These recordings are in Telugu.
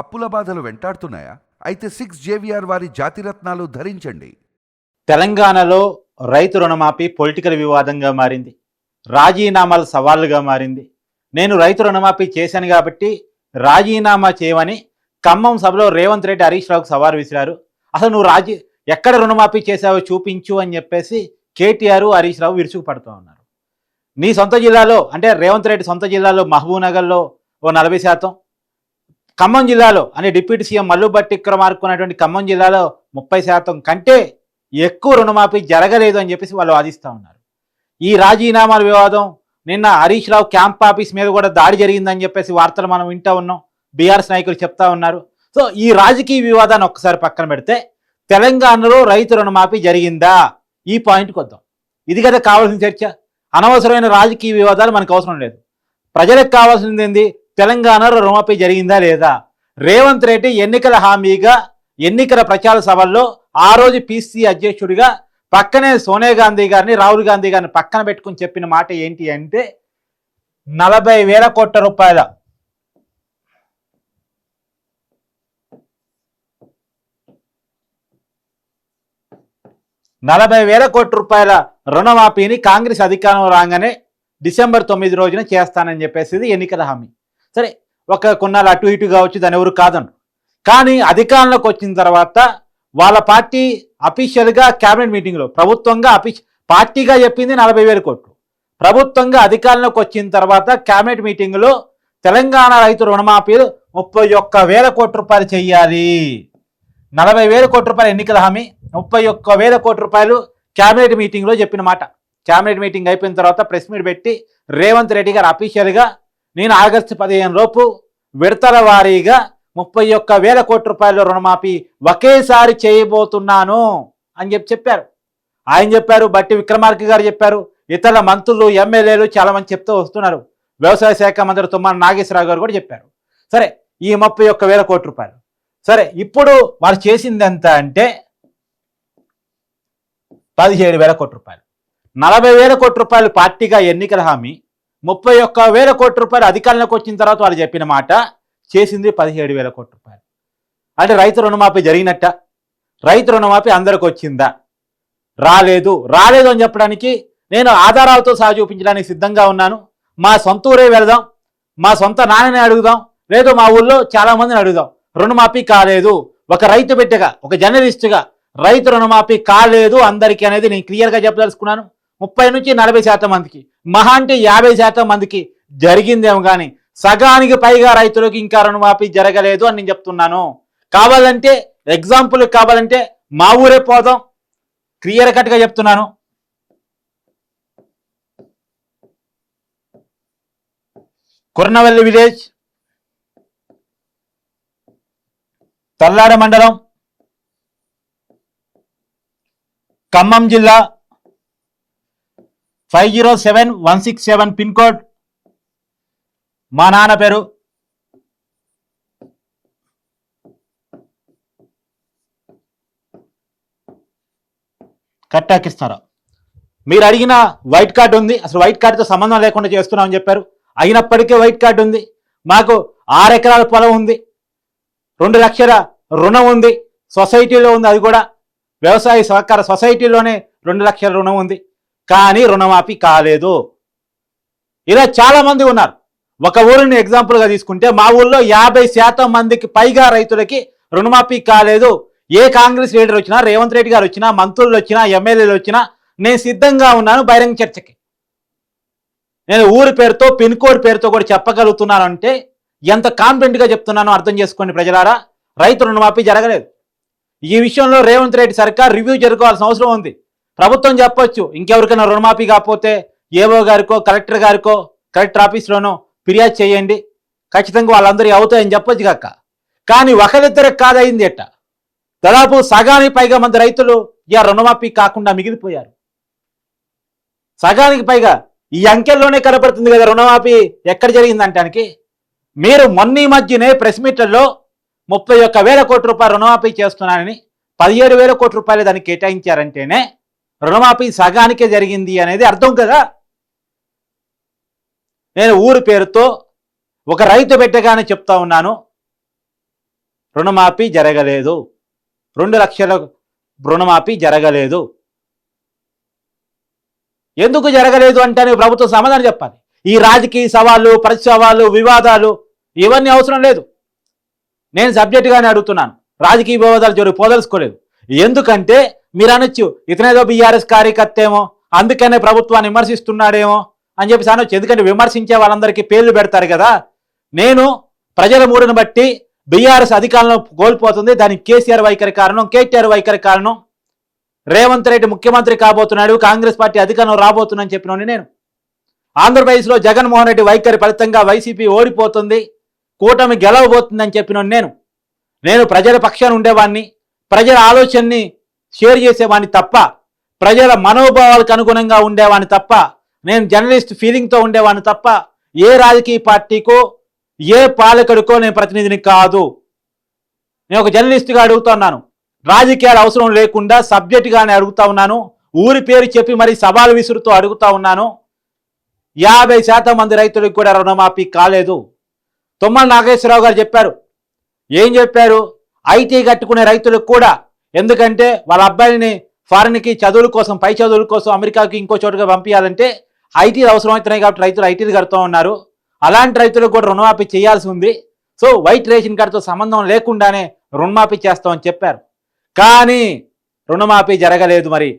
అప్పుల బాధలు వెంటాడుతున్నాయా? అయితే సిక్స్ జేవిఆర్ వారి జాతిరత్నాలు ధరించండి. తెలంగాణలో రైతు రుణమాఫీ పొలిటికల్ వివాదంగా మారింది. రాజీనామాలు సవాళ్ళుగా మారింది. నేను రైతు రుణమాఫీ చేశాను కాబట్టి రాజీనామా చేయమని ఖమ్మం సభలో రేవంత్ రెడ్డి హరీష్ రావుకు సవాలు విసిరారు. అసలు నువ్వు రాజీ ఎక్కడ రుణమాఫీ చేశావో చూపించు అని చెప్పేసి కేటీఆర్ హరీష్ రావు విరుచుకుపడుతూ ఉన్నారు. నీ సొంత జిల్లాలో అంటే రేవంత్ రెడ్డి సొంత జిల్లాలో మహబూబ్నగర్లో ఓ నలభై శాతం ఖమ్మం జిల్లాలో అని డిప్యూటీ సీఎం మల్లుబట్టి విక్రమార్కున్నటువంటి ఖమ్మం జిల్లాలో ముప్పై శాతం కంటే ఎక్కువ రుణమాఫీ జరగలేదు అని చెప్పేసి వాళ్ళు వాదిస్తూ ఉన్నారు. ఈ రాజీనామాల వివాదం నిన్న హరీష్ రావు క్యాంప్ ఆఫీస్ మీద కూడా దాడి జరిగిందని చెప్పేసి వార్తలు మనం వింటూ ఉన్నాం. బీఆర్ఎస్ నాయకులు చెప్తా ఉన్నారు. సో ఈ రాజకీయ వివాదాన్ని ఒక్కసారి పక్కన పెడితే తెలంగాణలో రైతు రుణమాఫీ జరిగిందా? ఈ పాయింట్కి వద్దాం. ఇది కదా కావాల్సిన చర్చ. అనవసరమైన రాజకీయ వివాదాలు మనకు అవసరం లేదు. ప్రజలకు కావాల్సింది ఏంది? తెలంగాణలో రుణమాఫీ జరిగిందా లేదా? రేవంత్ రెడ్డి ఎన్నికల హామీగా ఎన్నికల ప్రచార సభల్లో ఆ రోజు పీసీ అధ్యక్షుడిగా పక్కనే సోనియా గాంధీ గారిని రాహుల్ గాంధీ గారిని పక్కన పెట్టుకుని చెప్పిన మాట ఏంటి అంటే నలభై వేల కోట్ల రూపాయల నలభై వేల కోట్ల రూపాయల రుణమాఫీని కాంగ్రెస్ అధికారం రాగానే డిసెంబర్ తొమ్మిది రోజున చేస్తానని చెప్పేసి ఇది ఎన్నికల హామీ. సరే ఒక కొన్నాళ్ళు అటు ఇటు కావచ్చు దాని ఎవరు కాదను కానీ అధికారంలోకి వచ్చిన తర్వాత వాళ్ళ పార్టీ అఫీషియల్గా క్యాబినెట్ మీటింగ్లో ప్రభుత్వంగా అఫీ పార్టీగా చెప్పింది నలభై వేల కోట్లు. ప్రభుత్వంగా అధికారంలోకి వచ్చిన తర్వాత క్యాబినెట్ మీటింగ్లో తెలంగాణ రైతు రుణమాఫీలు ముప్పై ఒక్క వేల కోట్ల రూపాయలు చేయాలి. నలభై వేల కోట్ల రూపాయలు ఎన్నికల హామీ ముప్పై ఒక్క వేల కోట్ల రూపాయలు క్యాబినెట్ మీటింగ్లో చెప్పిన మాట. క్యాబినెట్ మీటింగ్ అయిపోయిన తర్వాత ప్రెస్ మీట్ పెట్టి రేవంత్ రెడ్డి గారు అఫీషియల్గా నేను ఆగస్టు పదిహేను లోపు విడతల వారీగా ముప్పై ఒక్క వేల కోట్ల రూపాయల రుణమాఫీ ఒకేసారి చేయబోతున్నాను అని చెప్పి చెప్పారు. ఆయన చెప్పారు బట్టి విక్రమార్క గారు చెప్పారు ఇతర మంత్రులు ఎమ్మెల్యేలు చాలా మంది చెప్తూ వస్తున్నారు. వ్యవసాయ శాఖ మంత్రి తుమ్మన నాగేశ్వరరావు గారు కూడా చెప్పారు. సరే ఈ ముప్పై ఒక్క వేల కోట్ల రూపాయలు. సరే ఇప్పుడు వాళ్ళు చేసింది ఎంత అంటే పదిహేడు వేల కోట్ల రూపాయలు. నలభై వేల కోట్ల రూపాయలు పార్టీగా ఎన్నికల హామీ ముప్పై ఒక్క వేల కోట్ల రూపాయలు అధికారంలోకి వచ్చిన తర్వాత వాళ్ళు చెప్పిన మాట చేసింది పదిహేడు వేల కోట్ల రూపాయలు. అంటే రైతు రుణమాఫీ జరిగినట్ట. రైతు రుణమాఫీ అందరికి వచ్చిందా? రాలేదు. రాలేదు అని చెప్పడానికి నేను ఆధారాలతో సహా చూపించడానికి సిద్ధంగా ఉన్నాను. మా సొంత ఊరే వెళదాం. మా సొంత నాన్నని అడుగుదాం. లేదు మా ఊళ్ళో చాలామందిని అడుగుదాం. రుణమాఫీ కాలేదు. ఒక రైతు బిడ్డగా ఒక జర్నలిస్టుగా రైతు రుణమాఫీ కాలేదు అందరికీ అనేది నేను క్లియర్గా చెప్పదలుచుకున్నాను. ముప్పై నుంచి నలభై శాతం మందికి మహా అంటే యాభై శాతం మందికి జరిగిందేమో కానీ సగానికి పైగా రైతులకు ఇంకా రుణమాఫీ జరగలేదు అని నేను చెప్తున్నాను. కావాలంటే ఎగ్జాంపుల్ కావాలంటే మా ఊరే పోదాం. క్లియర్ కట్గా చెప్తున్నాను. కుర్నవల్లి విలేజ్ తల్లాడ మండలం ఖమ్మం జిల్లా five zero seven one six seven pin code మా నాన్న పేరు. కట్టాకిస్తారా మీరు అడిగిన వైట్ కార్డు ఉంది. అసలు వైట్ కార్డుతో సంబంధం లేకుండా చేస్తున్నామని చెప్పారు. అయినప్పటికీ వైట్ కార్డు ఉంది. మాకు ఆరు ఎకరాల పొలం ఉంది. రెండు లక్షల రుణం ఉంది. సొసైటీలో ఉంది అది కూడా. వ్యవసాయ సహకార సొసైటీలోనే రెండు లక్షల రుణం ఉంది. కానీ రుణమాఫీ కాలేదు. ఇలా చాలా మంది ఉన్నారు. ఒక ఊరిని ఎగ్జాంపుల్గా తీసుకుంటే మా ఊళ్ళో యాభై శాతం మందికి పైగా రైతులకి రుణమాఫీ కాలేదు. ఏ కాంగ్రెస్ లీడర్ వచ్చినా రేవంత్ రెడ్డి గారు వచ్చినా మంత్రులు వచ్చినా ఎమ్మెల్యేలు వచ్చినా నేను సిద్ధంగా ఉన్నాను బహిరంగ చర్చకి. నేను ఊరి పేరుతో పిన్ కోడ్ పేరుతో కూడా చెప్పగలుగుతున్నాను అంటే ఎంత కాన్ఫిడెంట్గా చెప్తున్నానో అర్థం చేసుకోండి ప్రజలారా. రైతు రుణమాఫీ జరగలేదు. ఈ విషయంలో రేవంత్ రెడ్డి సర్కార్ రివ్యూ జరుపుకోవాల్సిన అవసరం ఉంది. ప్రభుత్వం చెప్పొచ్చు ఇంకెవరికైనా రుణమాఫీ కాకపోతే ఏవో గారికో కలెక్టర్ గారికో కలెక్టర్ ఆఫీస్లోనో ఫిర్యాదు చేయండి. ఖచ్చితంగా వాళ్ళందరూ అవుతాయని చెప్పొచ్చు కాక. కానీ ఒకరిద్దరికి కాదయింది ఎట్ట? దాదాపు సగానికి పైగా మంది రైతులు ఇక రుణమాఫీ కాకుండా మిగిలిపోయారు. సగానికి పైగా ఈ అంకెల్లోనే కనపడుతుంది కదా రుణమాఫీ ఎక్కడ జరిగిందంటానికి మీరు మొన్న ఈ మధ్యనే ప్రెస్ మీట్లలో ముప్పై ఒక్క వేల కోట్ల రూపాయలు రుణమాఫీ చేస్తున్నానని పదిహేడు వేల కోట్ల రూపాయలు దానికి కేటాయించారంటేనే రుణమాఫీ సగానికే జరిగింది అనేది అర్థం కదా? నేను ఊరి పేరుతో ఒక రైతు బిడ్డగానే చెప్తా ఉన్నాను. రుణమాఫీ జరగలేదు. రెండు లక్షల రుణమాఫీ జరగలేదు. ఎందుకు జరగలేదు అంటే ప్రభుత్వం సమాధానం చెప్పాలి. ఈ రాజకీయ సవాళ్ళు ప్రతిసవాళ్ళు వివాదాలు ఇవన్నీ అవసరం లేదు. నేను సబ్జెక్టుగానే అడుగుతున్నాను. రాజకీయ వివాదాలు జరుగు పోదలుచుకోలేదు. ఎందుకంటే మీరు అనొచ్చు ఇతనేదో బీఆర్ఎస్ కార్యకర్త ఏమో అందుకనే ప్రభుత్వాన్ని విమర్శిస్తున్నాడేమో అని చెప్పి అనొచ్చు. ఎందుకంటే విమర్శించే వాళ్ళందరికీ పేర్లు పెడతారు కదా. నేను ప్రజల మూడును బట్టి బీఆర్ఎస్ అధికారంలో కోల్పోతుంది. దానికి కేసీఆర్ వైఖరి కారణం కేటీఆర్ వైఖరి కారణం. రేవంత్ రెడ్డి ముఖ్యమంత్రి కాబోతున్నాడు కాంగ్రెస్ పార్టీ అధికారంలో రాబోతుందని చెప్పినోని నేను. ఆంధ్రప్రదేశ్లో జగన్మోహన్ రెడ్డి వైఖరి ఫలితంగా వైసీపీ ఓడిపోతుంది కూటమి గెలవబోతుందని చెప్పినోని నేను. నేను ప్రజల పక్షాన ఉండేవాడిని ప్రజల ఆలోచనని షేర్ చేసేవాడిని తప్ప ప్రజల మనోభావాలకు అనుగుణంగా ఉండేవాడిని తప్ప నేను జర్నలిస్ట్ ఫీలింగ్తో ఉండేవాడిని తప్ప ఏ రాజకీయ పార్టీకో ఏ పాలకుడికో నేను ప్రతినిధిని కాదు. నేను ఒక జర్నలిస్ట్గా అడుగుతున్నాను రాజకీయాలు అవసరం లేకుండా సబ్జెక్టుగానే అడుగుతా ఉన్నాను. ఊరి పేరు చెప్పి మరి సవాలు విసురుతూ అడుగుతా ఉన్నాను. యాభై శాతం మంది రైతులకు కూడా రుణమాఫీ కాలేదు. తుమ్మల నాగేశ్వరరావు గారు చెప్పారు. ఏం చెప్పారు? ఐటీ కట్టుకునే రైతులకు కూడా ఎందుకంటే వాళ్ళ అబ్బాయిని ఫారెన్కి చదువుల కోసం పై చదువుల కోసం అమెరికాకి ఇంకో చోటుగా పంపించాలంటే ఐటీలు అవసరమవుతున్నాయి కాబట్టి రైతులు ఐటీలు కడుతూ ఉన్నారు. అలాంటి రైతులకు కూడా రుణమాఫీ చేయాల్సి ఉంది. సో వైట్ రేషన్ కార్డుతో సంబంధం లేకుండానే రుణమాఫీ చేస్తామని చెప్పారు. కానీ రుణమాఫీ జరగలేదు మరి.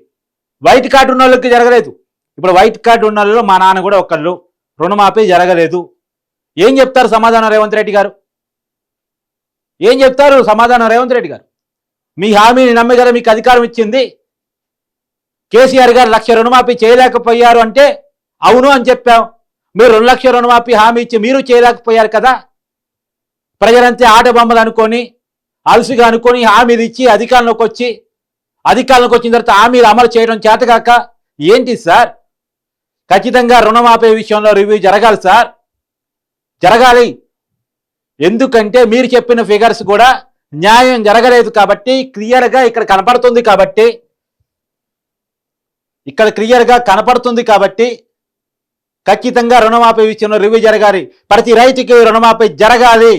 వైట్ కార్డు ఉన్న వాళ్ళకి జరగలేదు. ఇప్పుడు వైట్ కార్డు ఉన్న వాళ్ళలో మా నాన్న కూడా ఒకళ్ళు రుణమాఫీ జరగలేదు. ఏం చెప్తారు సమాధానం రేవంత్ రెడ్డి గారు? ఏం చెప్తారు సమాధానం రేవంత్ రెడ్డి గారు? మీ హామీని నమ్మి కదా మీకు అధికారం ఇచ్చింది. కేసీఆర్ గారు లక్ష రుణమాఫీ చేయలేకపోయారు అంటే అవును అని చెప్పాం. మీరు రెండు లక్షల రుణమాఫీ హామీ ఇచ్చి మీరు చేయలేకపోయారు కదా. ప్రజలంతా ఆట బొమ్మలు అనుకొని అలసిగా అనుకొని హామీలు ఇచ్చి అధికారంలోకి వచ్చి అధికారంలోకి వచ్చిన తర్వాత హామీలు అమలు చేయడం చేతగాక ఏంటి సార్? ఖచ్చితంగా రుణమాఫీ విషయంలో రివ్యూ జరగాలి సార్. జరగాలి. ఎందుకంటే మీరు చెప్పిన ఫిగర్స్ కూడా న్యాయం జరగలేదు కాబట్టి క్లియర్గా ఇక్కడ కనపడుతుంది కాబట్టి ఇక్కడ క్లియర్గా కనపడుతుంది కాబట్టి ఖచ్చితంగా రుణమాఫీ విషయంలో రివ్యూ జరగాలి. ప్రతి రైతుకి రుణమాఫీ జరగాలి.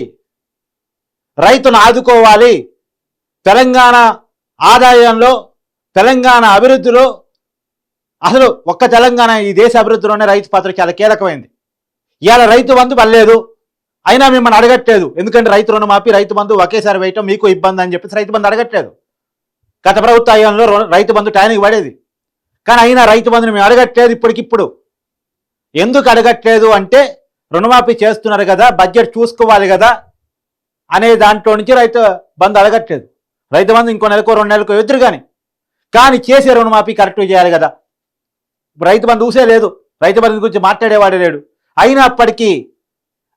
రైతును ఆదుకోవాలి. తెలంగాణ ఆదాయంలో తెలంగాణ అభివృద్ధిలో అసలు ఒక్క తెలంగాణ ఈ దేశ అభివృద్ధిలోనే రైతు పాత్ర చాలా కీలకమైంది. ఇవాళ రైతు వంతు పర్లేదు అయినా మిమ్మల్ని అడగట్లేదు. ఎందుకంటే రైతు రుణమాఫీ రైతు బంధు ఒకేసారి వేయటం మీకు ఇబ్బంది అని చెప్పేసి రైతు బంధు అడగట్లేదు. గత ప్రభుత్వ హయాంలో రు- రైతు బంధు టైంకి పడేది. కానీ అయినా రైతు బంధుని మేము అడగట్లేదు ఇప్పటికిప్పుడు. ఎందుకు అడగట్లేదు అంటే రుణమాఫీ చేస్తున్నారు కదా బడ్జెట్ చూసుకోవాలి కదా అనే దాంట్లో నుంచి రైతు బంధు అడగట్లేదు. రైతు బంధు ఇంకో నెలకో రెండు నెలకో ఎదురు కానీ కానీ చేసే రుణమాఫీ కరెక్ట్గా చేయాలి కదా. ఇప్పుడు రైతు బంధు ఊసే లేదు. రైతు బంధు గురించి మాట్లాడేవాడే లేడు. అయినప్పటికీ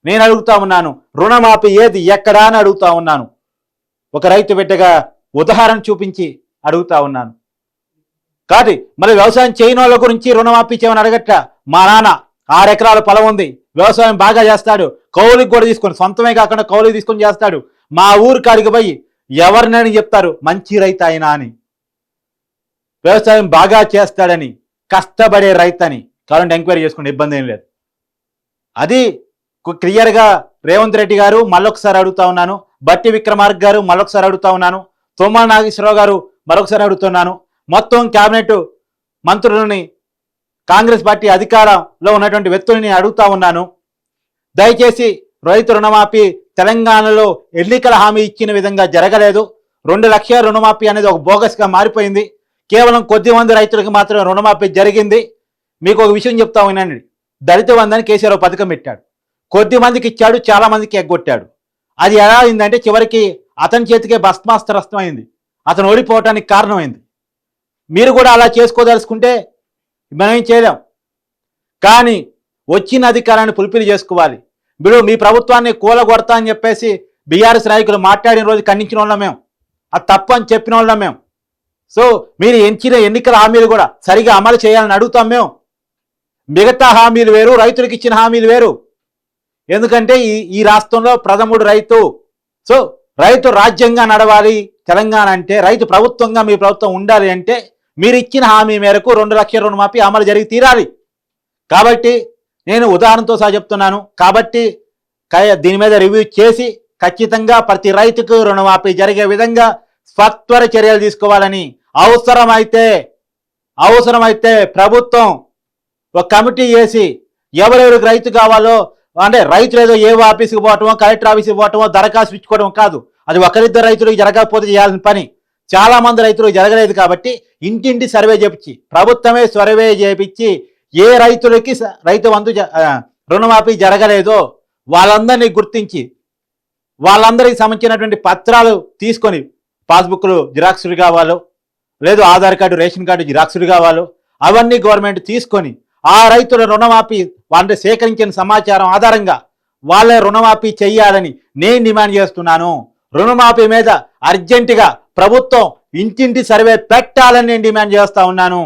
నేను అడుగుతా ఉన్నాను రుణమాఫీ ఏది ఎక్కడా అని అడుగుతా ఉన్నాను. ఒక రైతు బిడ్డగా ఉదాహరణ చూపించి అడుగుతా ఉన్నాను. కాదు మరి వ్యవసాయం చేయని వాళ్ళ గురించి రుణమాఫీ చేయమని అడగట్ట మా నాన్న ఆరు ఎకరాల పొలం ఉంది వ్యవసాయం బాగా చేస్తాడు కౌలుకి కూడా తీసుకొని సొంతమే కాకుండా కౌలు తీసుకొని చేస్తాడు. మా ఊరు కాడికి పోయి ఎవరినని చెప్తారు? మంచి రైతు అయినా అని. వ్యవసాయం బాగా చేస్తాడని కష్టపడే రైతు అని కరెంట్ ఎంక్వైరీ చేసుకుంటే ఇబ్బంది ఏం లేదు. అది క్లియర్గా రేవంత్ రెడ్డి గారు మళ్ళొకసారి అడుగుతా ఉన్నాను. బట్టి విక్రమార్క గారు మళ్ళొకసారి అడుగుతా ఉన్నాను. తోమా నాగేశ్వరరావు గారు మరొకసారి అడుగుతున్నాను మొత్తం కేబినెట్ మంత్రులని కాంగ్రెస్ పార్టీ అధికారంలో ఉన్నటువంటి వ్యక్తుల్ని అడుగుతా ఉన్నాను. దయచేసి రైతు రుణమాఫీ తెలంగాణలో ఎన్నికల హామీ ఇచ్చిన విధంగా జరగలేదు. రెండు లక్షల రుణమాఫీ అనేది ఒక బోగస్గా మారిపోయింది. కేవలం కొద్ది మంది రైతులకు మాత్రమే రుణమాఫీ జరిగింది. మీకు ఒక విషయం చెప్తా ఉన్నానండి. దళిత వందని కేసీఆర్ పథకం పెట్టాడు. కొద్ది మందికి ఇచ్చాడు చాలా మందికి ఎగ్గొట్టాడు. అది ఎలా అయిందంటే చివరికి అతని చేతికే భస్మాస్త్రస్తం అయింది. అతను ఓడిపోవటానికి కారణమైంది. మీరు కూడా అలా చేసుకోదలుచుకుంటే మనమేం చేయలేం కానీ వచ్చిన అధికారాన్ని పులిపిలి చేసుకోవాలి. మీరు మీ ప్రభుత్వాన్ని కూలగొడతా అని చెప్పేసి బీఆర్ఎస్ నాయకులు మాట్లాడిన రోజు ఖండించిన వాళ్ళం మేము. అది తప్పు అని చెప్పిన వాళ్ళం మేము. సో మీరు ఎంచిన ఎన్నికల హామీలు కూడా సరిగా అమలు చేయాలని అడుగుతాం మేము. మిగతా హామీలు వేరు రైతులకు ఇచ్చిన హామీలు వేరు. ఎందుకంటే ఈ ఈ రాష్ట్రంలో ప్రథముడు రైతు. సో రైతు రాజ్యంగా నడవాలి తెలంగాణ అంటే రైతు ప్రభుత్వంగా మీ ప్రభుత్వం ఉండాలి అంటే మీరు ఇచ్చిన హామీ మేరకు రెండు లక్షల రుణమాఫీ అమలు జరిగి తీరాలి. కాబట్టి నేను ఉదాహరణతో సహా చెప్తున్నాను. కాబట్టి దీని మీద రివ్యూ చేసి ఖచ్చితంగా ప్రతి రైతుకు రుణమాఫీ జరిగే విధంగా సత్వర చర్యలు తీసుకోవాలని అవసరమైతే అవసరమైతే ప్రభుత్వం ఒక కమిటీ వేసి ఎవరెవరికి రైతు కావాలో అంటే రైతులు ఏదో ఏ ఆఫీస్కి పోవటమో కలెక్టర్ ఆఫీస్కి పోవటమో దరఖాస్తు ఇచ్చుకోవడం కాదు. అది ఒకరిద్దరు రైతులకు జరగకపోతే చేయాల్సిన పని. చాలా మంది రైతులకు జరగలేదు కాబట్టి ఇంటింటి సర్వే చేపించి ప్రభుత్వమే సర్వే చేపించి ఏ రైతులకి రైతు బంధు జ- రుణమాఫీ జరగలేదో వాళ్ళందరినీ గుర్తించి వాళ్ళందరికి సంబంధించినటువంటి పత్రాలు తీసుకొని పాస్బుక్లు జిరాక్సులు కావాలో లేదు ఆధార్ కార్డు రేషన్ కార్డు జిరాక్సులు కావాలో అవన్నీ గవర్నమెంట్ తీసుకొని ఆ రైతుల రుణమాఫీ వాళ్ళు సేకరించిన సమాచారం ఆధారంగా వాళ్ళే రుణమాఫీ చేయాలని నేను డిమాండ్ చేస్తున్నాను. రుణమాఫీ మీద అర్జెంటుగా ప్రభుత్వం ఇంటింటి సర్వే పెట్టాలని నేను డిమాండ్ చేస్తా ఉన్నాను.